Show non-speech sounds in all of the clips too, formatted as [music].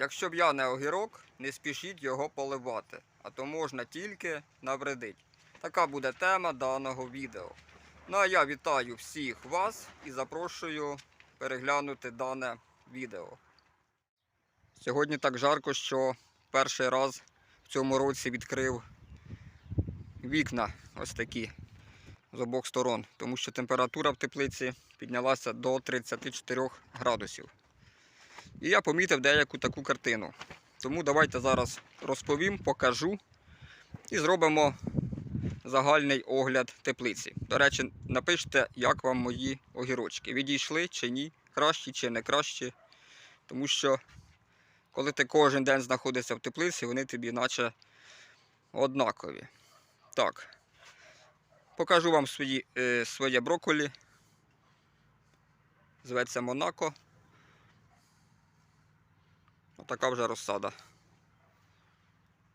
Якщо в'яне огірок, не спішіть його поливати, а то можна тільки навредити. Така буде тема даного відео. Ну а я вітаю всіх вас і запрошую переглянути дане відео. Сьогодні так жарко, що перший раз в цьому році відкрив вікна ось такі з обох сторон, тому що температура в теплиці піднялася до 34 градусів. І я помітив деяку таку картину. Тому давайте зараз розповім, покажу і зробимо загальний огляд теплиці. До речі, напишіть, як вам мої огірочки. Відійшли чи ні, кращі чи не кращі. Тому що коли ти кожен день знаходишся в теплиці, вони тобі наче однакові. Так. Покажу вам свої, е, своє брокколі. Зветься Монако. Отака вже розсада.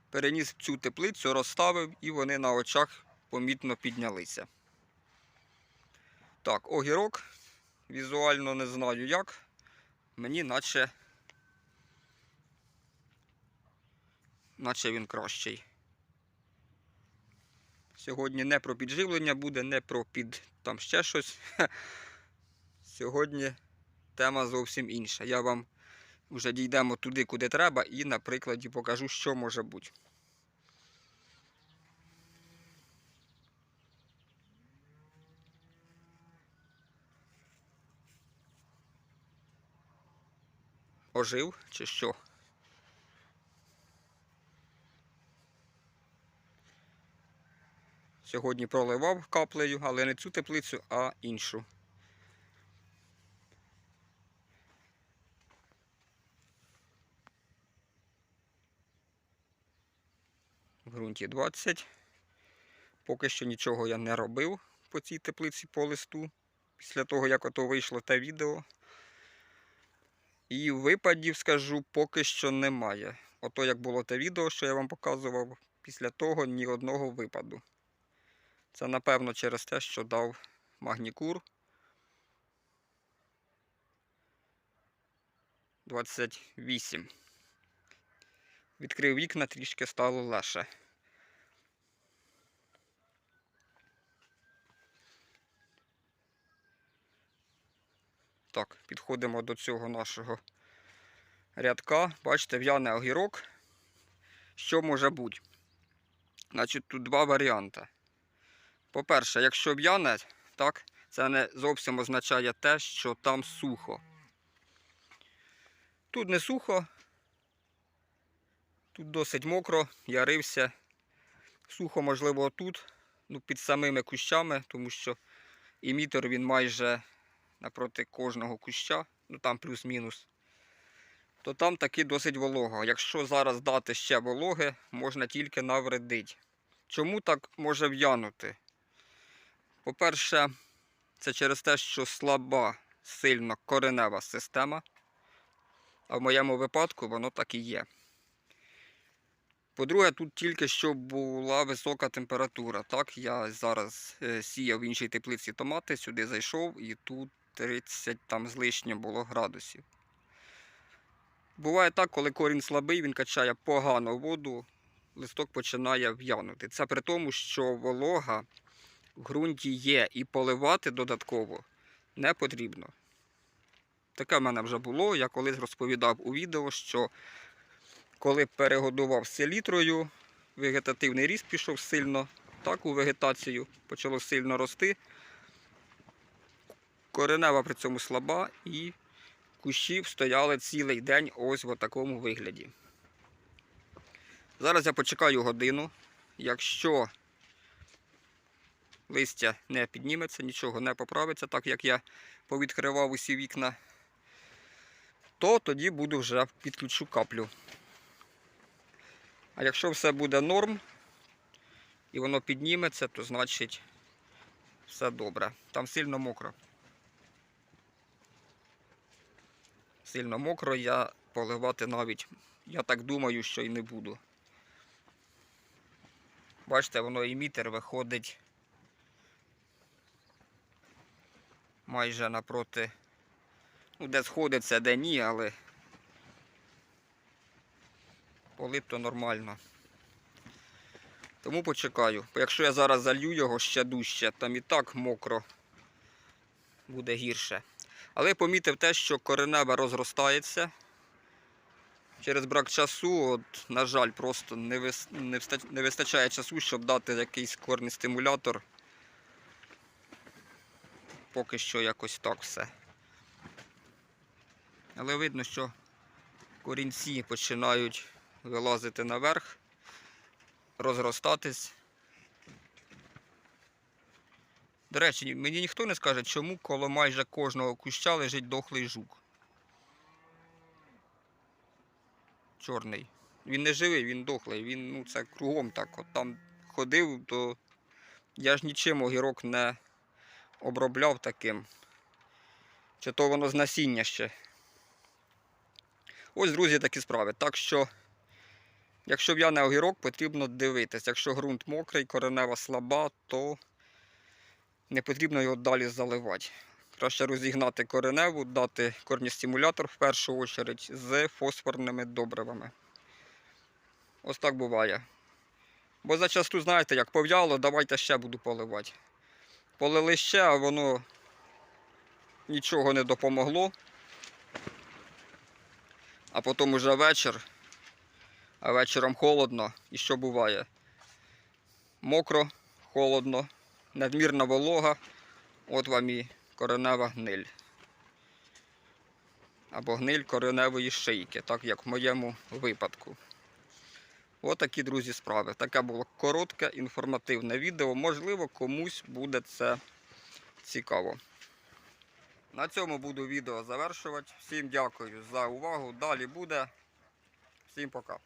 Переніс цю теплицю, розставив і вони на очах помітно піднялися. Так, огірок. Візуально не знаю як. Мені наче. Наче він кращий. Сьогодні не про підживлення буде, не про під там ще щось. [laughs] Сьогодні тема зовсім інша. Я вам вже дійдемо туди, куди треба, і на прикладі покажу, що може бути. Ожив чи що? Сьогодні проливав каплею, але не цю теплицю, а іншу. В ґрунті 20. Поки що нічого я не робив по цій теплиці по листу. Після того, як ото вийшло те відео. І випадів, скажу, поки що немає. Ото як було те відео, що я вам показував, після того ні одного випаду. Це напевно через те, що дав магнікур. 28. Відкрив вікна, трішки стало легше. Так, підходимо до цього нашого рядка. Бачите, в'яне огірок. Що може бути? Значить, тут два варіанти. По-перше, якщо в'яне, так, це не зовсім означає те, що там сухо. Тут не сухо, тут досить мокро, я рився. Сухо, можливо, тут, ну, під самими кущами, тому що імітор він майже напроти кожного куща, ну там плюс-мінус. То там таки досить волого. Якщо зараз дати ще вологи, можна тільки навредити. Чому так може в'янути? По-перше, це через те, що слаба сильно коренева система. А в моєму випадку воно так і є. По-друге, тут тільки що була висока температура. Так, я зараз е, сіяв в іншій теплиці томати, сюди зайшов і тут 30 там з лишнім було градусів. Буває так, коли корінь слабий, він качає погано воду, листок починає в'янути. Це при тому, що волога в ґрунті є і поливати додатково не потрібно. Таке в мене вже було. Я колись розповідав у відео, що коли перегодував селітрою, вегетативний ріст пішов сильно, так у вегетацію почало сильно рости. Коренева при цьому слаба і кущі стояли цілий день ось в такому вигляді. Зараз я почекаю годину. Якщо листя не підніметься, нічого не поправиться, так як я повідкривав усі вікна, то тоді буду вже підключу каплю. А якщо все буде норм і воно підніметься, то значить все добре. Там сильно мокро. Сильно мокро, я поливати навіть, я так думаю, що й не буду. Бачите, воно імітер виходить майже напроти. Ну, де сходиться, де ні, але полив то нормально. Тому почекаю. Бо якщо я зараз залью його ще дужче, там і так мокро буде гірше. Але помітив те, що коренева розростається. Через брак часу, от, на жаль, просто не, вис... не, вста- не вистачає часу, щоб дати якийсь корний стимулятор. Поки що якось так все. Але видно, що корінці починають вилазити наверх, розростатись. До речі, мені ніхто не скаже, чому коло майже кожного куща лежить дохлий жук. Чорний. Він не живий, він дохлий. Він ну, це кругом так. От там ходив, то я ж нічим огірок не обробляв таким. Чи то воно з насіння ще. Ось, друзі, такі справи. Так що, якщо в'яне огірок, потрібно дивитись. Якщо ґрунт мокрий, коренева слаба, то не потрібно його далі заливати. Краще розігнати кореневу, дати корністимулятор в першу чергу з фосфорними добривами. Ось так буває. Бо зачасту, знаєте, як пов'яло, давайте ще буду поливати. Полили ще, а воно нічого не допомогло. А потім уже вечір, а вечором холодно. І що буває? Мокро, холодно, надмірна волога, от вам і коренева гниль. Або гниль кореневої шийки, так як в моєму випадку. Отакі, друзі, справи. Таке було коротке, інформативне відео. Можливо, комусь буде це цікаво. На цьому буду відео завершувати. Всім дякую за увагу. Далі буде. Всім пока.